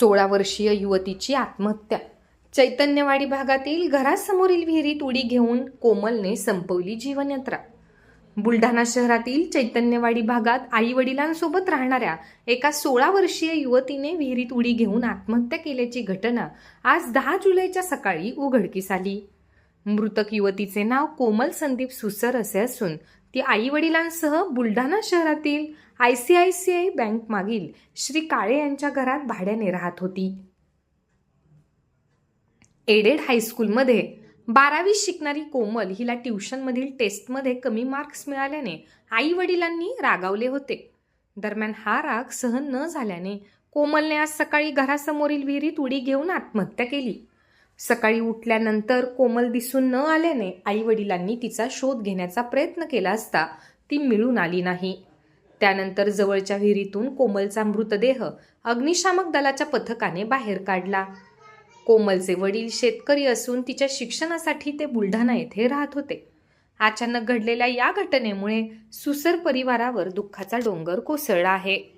सोळा वर्षीय युवतीची आत्महत्या. चैतन्यवाडी भागातील घरासमोरील विहिरीत उडी घेऊन कोमलने संपवली जीवनयात्रा. बुलढाणा शहरातील चैतन्यवाडी भागात आई वडिलांसोबत राहणाऱ्या एका सोळा वर्षीय युवतीने विहिरीत उडी घेऊन आत्महत्या केल्याची घटना आज दहा जुलैच्या सकाळी उघडकीस आली. मृतक युवतीचे नाव कोमल संदीप सुसर असे असून ती आई वडिलांसह बुलढाणा शहरातील I C I C I bank मागील श्री काळे यांच्या घरात भाड्याने राहत होती. एडेड हायस्कूलमध्ये बारावी शिकणारी कोमल हिला ट्युशनमधील टेस्टमध्ये कमी मार्क्स मिळाल्याने आई वडिलांनी रागावले होते. दरम्यान हा राग सहन न झाल्याने कोमलने आज सकाळी घरासमोरील विहिरीत उडी घेऊन आत्महत्या केली. सकाळी उठल्यानंतर कोमल दिसून न आल्याने आई वडिलांनी तिचा शोध घेण्याचा प्रयत्न केला असता ती मिळून आली नाही. त्यानंतर जवळच्या विहिरीतून कोमलचा मृतदेह अग्निशामक दलाच्या पथकाने बाहेर काढला. कोमलचे वडील शेतकरी असून तिच्या शिक्षणासाठी ते बुलढाणा येथे राहत होते. अचानक घडलेल्या या घटनेमुळे सुसर परिवारावर दुःखाचा डोंगर कोसळला आहे.